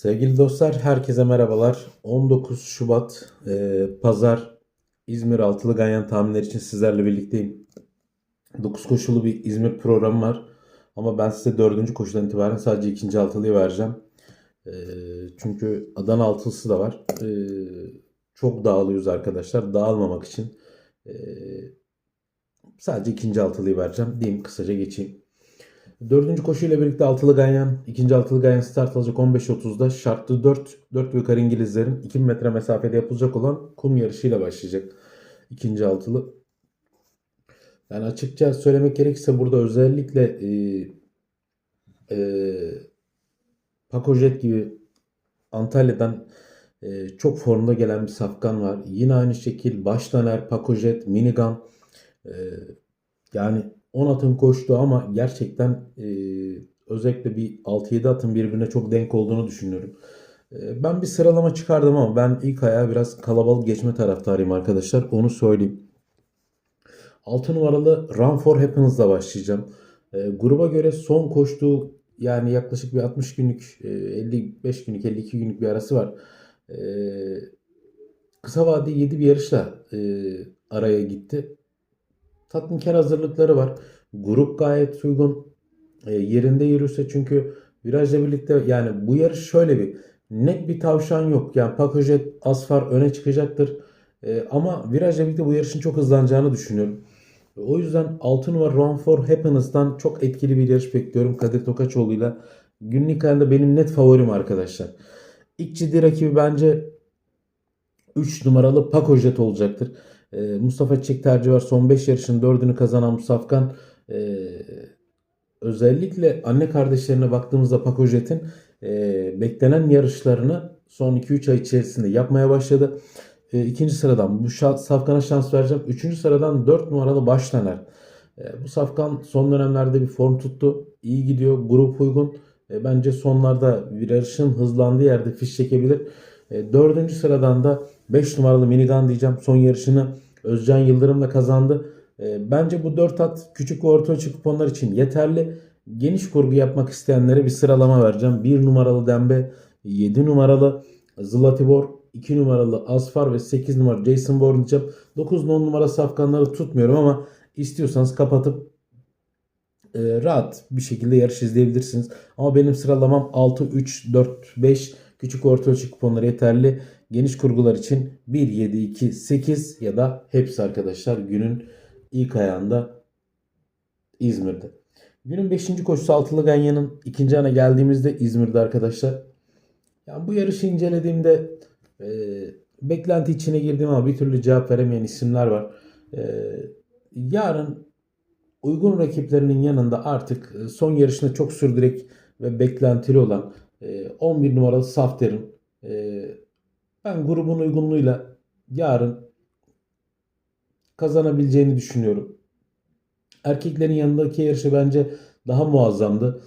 Sevgili dostlar, herkese merhabalar. 19 Şubat e, Pazar İzmir Altılı Ganyan tahminleri için sizlerle birlikteyim. 9 koşulu bir İzmir programı var. Ama ben size 4. koşudan itibaren sadece ikinci altılıyı vereceğim. E, çünkü Adana altılısı da var. E, çok dağılıyoruz arkadaşlar. Dağılmamak için e, sadece ikinci altılıyı vereceğim. Diyeyim kısaca geçeyim. Dördüncü koşuyla birlikte altılı ganyan, ikinci altılı ganyan start alacak 15.30'da şartlı 4, 4 ve yukarı İngilizlerin 2 metre mesafede yapılacak olan kum yarışıyla başlayacak ikinci altılı. Yani açıkça söylemek gerekirse burada özellikle e, e, Pakojet gibi Antalya'dan e, çok formda gelen bir safkan var. Yine aynı şekil Baştaner, Pakojet, Minigun e, yani 10 atın koştu ama gerçekten e, özellikle bir 6-7 atın birbirine çok denk olduğunu düşünüyorum. E, ben bir sıralama çıkardım ama ben ilk ayağa biraz kalabalık geçme taraftarıyım arkadaşlar. Onu söyleyeyim. 6 numaralı Run for Happiness'la başlayacağım. E, gruba göre son koştuğu yani yaklaşık bir 60 günlük, e, 55 günlük, 52 günlük bir arası var. E, kısa vadeli 7 bir yarışla e, araya gitti tatminkar hazırlıkları var. Grup gayet uygun. E, yerinde yürürse çünkü virajla birlikte yani bu yarış şöyle bir net bir tavşan yok. Yani Pakojet Asfar öne çıkacaktır. E, ama virajla birlikte bu yarışın çok hızlanacağını düşünüyorum. O yüzden 6 numara Run for Happiness'tan çok etkili bir yarış bekliyorum Kadir Tokaçoğlu'yla. Günlük ayında benim net favorim arkadaşlar. İlk ciddi rakibi bence 3 numaralı Pakojet olacaktır. E, Mustafa Çiçek tercihi var. Son 5 yarışın 4'ünü kazanan Musafkan e, özellikle anne kardeşlerine baktığımızda Pakojet'in e, beklenen yarışlarını son 2-3 ay içerisinde yapmaya başladı. E, ikinci sıradan bu Safkan'a şans vereceğim. Üçüncü sıradan 4 numaralı Başlaner. E, bu Safkan son dönemlerde bir form tuttu. İyi gidiyor. Grup uygun. Bence sonlarda bir yarışın hızlandığı yerde fiş çekebilir. Dördüncü sıradan da 5 numaralı Minigun diyeceğim. Son yarışını Özcan Yıldırım'la kazandı. E, bence bu 4 at küçük orta ölçü kuponlar için yeterli. Geniş kurgu yapmak isteyenlere bir sıralama vereceğim. 1 numaralı Dembe, 7 numaralı Zlatibor, 2 numaralı Asfar ve 8 numaralı Jason Bourne diyeceğim. 9 10 numara safkanları tutmuyorum ama istiyorsanız kapatıp e, rahat bir şekilde yarış izleyebilirsiniz. Ama benim sıralamam 6, 3, 4, 5 küçük orta ölçü kuponları yeterli. Geniş kurgular için 1, 7, 2, 8 ya da hepsi arkadaşlar günün ilk ayağında İzmir'de. Günün 5. koşusu Altılı Ganyan'ın ikinci ana geldiğimizde İzmir'de arkadaşlar. Yani bu yarışı incelediğimde e, beklenti içine girdim ama bir türlü cevap veremeyen isimler var. E, yarın uygun rakiplerinin yanında artık e, son yarışında çok sürdürek ve beklentili olan 11 numaralı Safter'in ben grubun uygunluğuyla yarın kazanabileceğini düşünüyorum. Erkeklerin yanındaki yarışı bence daha muazzamdı.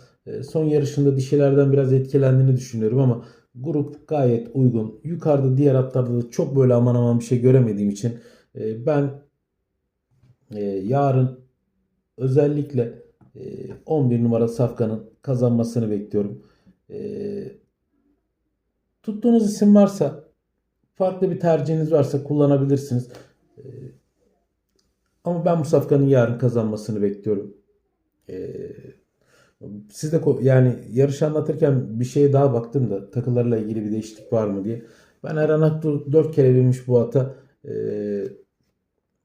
Son yarışında dişilerden biraz etkilendiğini düşünüyorum ama grup gayet uygun. Yukarıda diğer atlarda da çok böyle aman aman bir şey göremediğim için ben yarın özellikle 11 numara Safkan'ın kazanmasını bekliyorum. Tuttuğunuz isim varsa farklı bir tercihiniz varsa kullanabilirsiniz. Ama ben bu safkanın yarın kazanmasını bekliyorum. Siz de yani yarışı anlatırken bir şeye daha baktım da takılarla ilgili bir değişiklik var mı diye. Ben Eren Aktur 4 kere binmiş bu ata.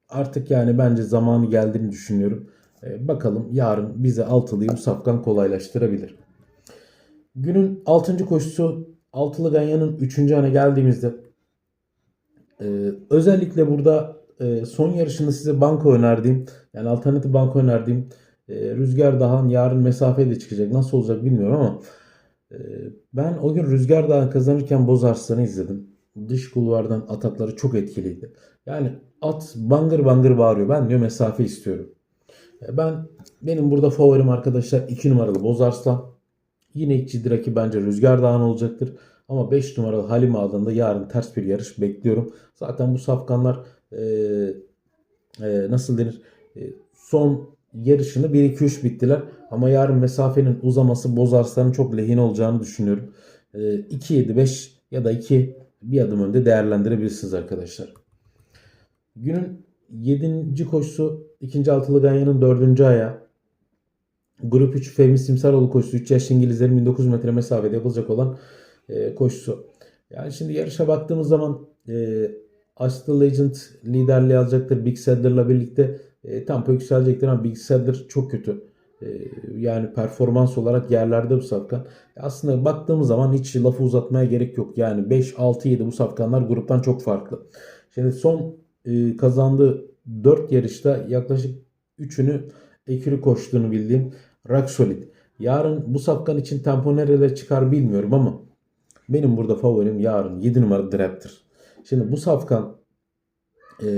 Artık yani bence zamanı geldiğini düşünüyorum. Bakalım yarın bize altılıyı bu safkan kolaylaştırabilir. Günün 6. koşusu Altılı Ganyan'ın 3. ana geldiğimizde özellikle burada son yarışında size banko önerdiğim yani alternatif banko önerdiğim Rüzgar Dağ'ın yarın mesafeyle çıkacak. Nasıl olacak bilmiyorum ama ben o gün Rüzgar Dağ'ın kazanırken Boz Arslan'ı izledim. Dış kulvardan atakları çok etkiliydi. Yani at bangır bangır bağırıyor. Ben diyor mesafe istiyorum. Ben benim burada favorim arkadaşlar 2 numaralı Boz Arslan. Yine ilk ciddi rakip bence Rüzgar Dağ'ın olacaktır. Ama 5 numaralı Halim Ağa'dan yarın ters bir yarış bekliyorum. Zaten bu safkanlar e, e, nasıl denir? E, son yarışını 1-2-3 bittiler. Ama yarın mesafenin uzaması Bozarslan'ın çok lehine olacağını düşünüyorum. e, 2-7-5 ya da 2 bir adım önde değerlendirebilirsiniz arkadaşlar. Günün 7. koşusu 2. altılı Ganya'nın 4. ayağı. Grup 3 Fehmi Simsaroğlu koşusu 3 yaşlı İngilizlerin 1900 metre mesafede yapılacak olan e, koşusu. Yani şimdi yarışa baktığımız zaman e, Aston Legend liderliği alacaktır. Big Saddler'la birlikte e, tempo yükselecektir ama Big Sadler çok kötü. E, yani performans olarak yerlerde bu safkan. Aslında baktığımız zaman hiç lafı uzatmaya gerek yok. Yani 5, 6, 7 bu safkanlar gruptan çok farklı. Şimdi son e, kazandığı 4 yarışta yaklaşık 3'ünü ekürü koştuğunu bildiğim Rock Solid. Yarın bu safkan için tempo nerelere çıkar bilmiyorum ama benim burada favorim yarın 7 numara Raptor. Şimdi bu safkan e,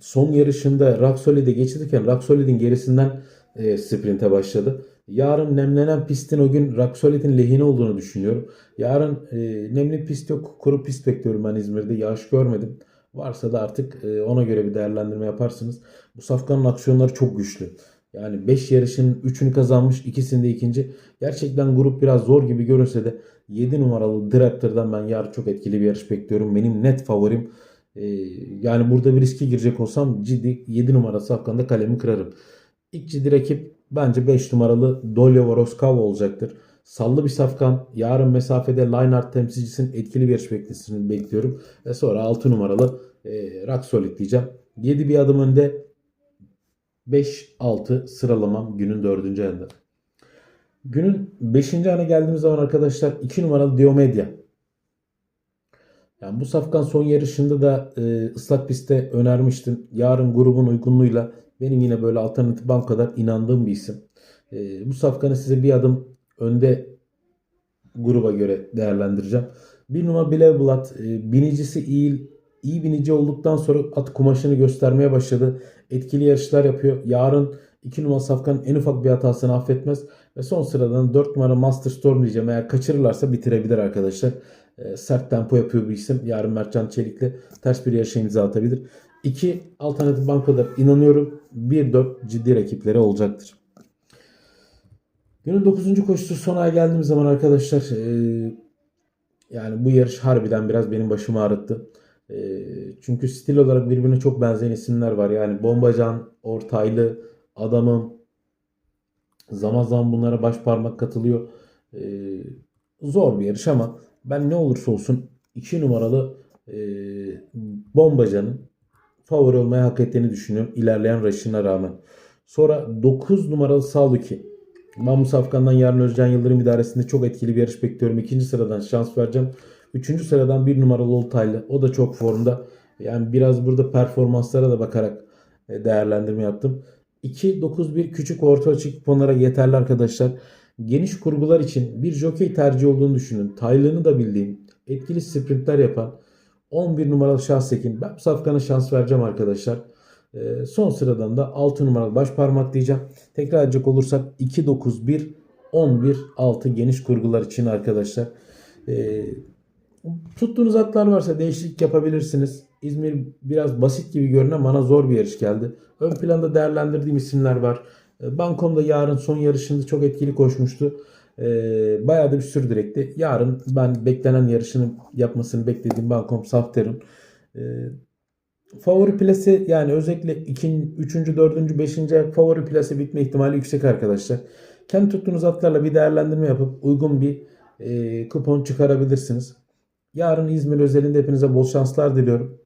son yarışında Rock Solid'e geçirken Rock Solid'in gerisinden e, sprinte başladı. Yarın nemlenen pistin o gün Rock Solid'in lehine olduğunu düşünüyorum. Yarın e, nemli pist yok. Kuru pist bekliyorum ben İzmir'de. Yağış görmedim. Varsa da artık e, ona göre bir değerlendirme yaparsınız. Bu safkanın aksiyonları çok güçlü. Yani 5 yarışın 3'ünü kazanmış, ikisinde ikinci. Gerçekten grup biraz zor gibi görünse de 7 numaralı Raptor'dan ben yarın çok etkili bir yarış bekliyorum. Benim net favorim. Ee, yani burada bir riske girecek olsam ciddi 7 numarası hakkında kalemi kırarım. İlk ciddi rakip bence 5 numaralı Dolya Voroskava olacaktır. Sallı bir safkan. Yarın mesafede Lineart temsilcisinin etkili bir yarış beklesini bekliyorum. Ve sonra 6 numaralı e, Rock diyeceğim. 7 bir adım önde 5-6 sıralamam günün 4. ayında. Günün 5. ana geldiğimiz zaman arkadaşlar 2 numaralı Diomedya. Yani bu safkan son yarışında da e, ıslak pistte önermiştim. Yarın grubun uygunluğuyla benim yine böyle alternatif bank kadar inandığım bir isim. E, bu safkanı size bir adım önde gruba göre değerlendireceğim. Bir numara Bileblat e, binicisi iyi iyi binici olduktan sonra at kumaşını göstermeye başladı. Etkili yarışlar yapıyor. Yarın 2 numara Safkan'ın en ufak bir hatasını affetmez. Ve son sıradan 4 numara Master Storm diyeceğim. Eğer kaçırırlarsa bitirebilir arkadaşlar. E, sert tempo yapıyor bu isim. Yarın Mertcan Çelik'le ters bir yarışa imza atabilir. 2 alternatif bankalar inanıyorum. 1-4 ciddi rakipleri olacaktır. Günün 9. koşusu sona geldiğimiz zaman arkadaşlar e, yani bu yarış harbiden biraz benim başımı ağrıttı. E, çünkü stil olarak birbirine çok benzeyen isimler var. Yani Bombacan, Ortaylı, Adamım zaman zaman bunlara baş parmak katılıyor. E, zor bir yarış ama ben ne olursa olsun 2 numaralı e, Bombacan'ın favori olmaya hak ettiğini düşünüyorum. ilerleyen raşına rağmen. Sonra 9 numaralı Saluki. Mahmut Afgan'dan yarın Özcan Yıldırım idaresinde çok etkili bir yarış bekliyorum. İkinci sıradan şans vereceğim. Üçüncü sıradan bir numaralı Oltaylı. O da çok formda. Yani biraz burada performanslara da bakarak e, değerlendirme yaptım. 2-9-1 küçük orta açık kuponlara yeterli arkadaşlar. Geniş kurgular için bir jockey tercih olduğunu düşünün. Taylığını da bildiğim, etkili sprintler yapan 11 numaralı Şahsekin. Ben bu safkana şans vereceğim arkadaşlar. Ee, son sıradan da 6 numaralı baş parmak diyeceğim. Tekrar edecek olursak 2 9 1 11 6 geniş kurgular için arkadaşlar. Tuttuğunuz atlar varsa değişiklik yapabilirsiniz. İzmir biraz basit gibi görünen bana zor bir yarış geldi. Ön planda değerlendirdiğim isimler var. Ee, Bankom'da yarın son yarışında çok etkili koşmuştu. Ee, bayağı da bir sürdürekti. Yarın ben beklenen yarışını yapmasını beklediğim Bankom Safter'ın ee, favori plase yani özellikle 2. 3. 4. 5. favori plase bitme ihtimali yüksek arkadaşlar. Kendi tuttuğunuz atlarla bir değerlendirme yapıp uygun bir e, kupon çıkarabilirsiniz. Yarın İzmir özelinde hepinize bol şanslar diliyorum.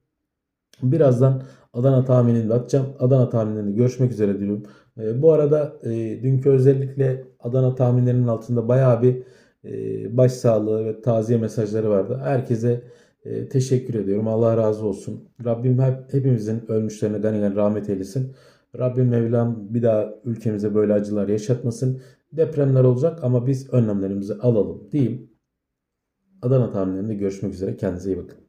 Birazdan Adana tahminini atacağım. Adana tahminlerini görüşmek üzere diyorum. E, bu arada e, dünkü özellikle Adana tahminlerinin altında bayağı bir e, başsağlığı ve taziye mesajları vardı. Herkese e, teşekkür ediyorum. Allah razı olsun. Rabbim hep, hepimizin ölmüşlerine ganilen rahmet eylesin. Rabbim Mevlam bir daha ülkemize böyle acılar yaşatmasın. Depremler olacak ama biz önlemlerimizi alalım diyeyim. Adana tahminlerinde görüşmek üzere. Kendinize iyi bakın.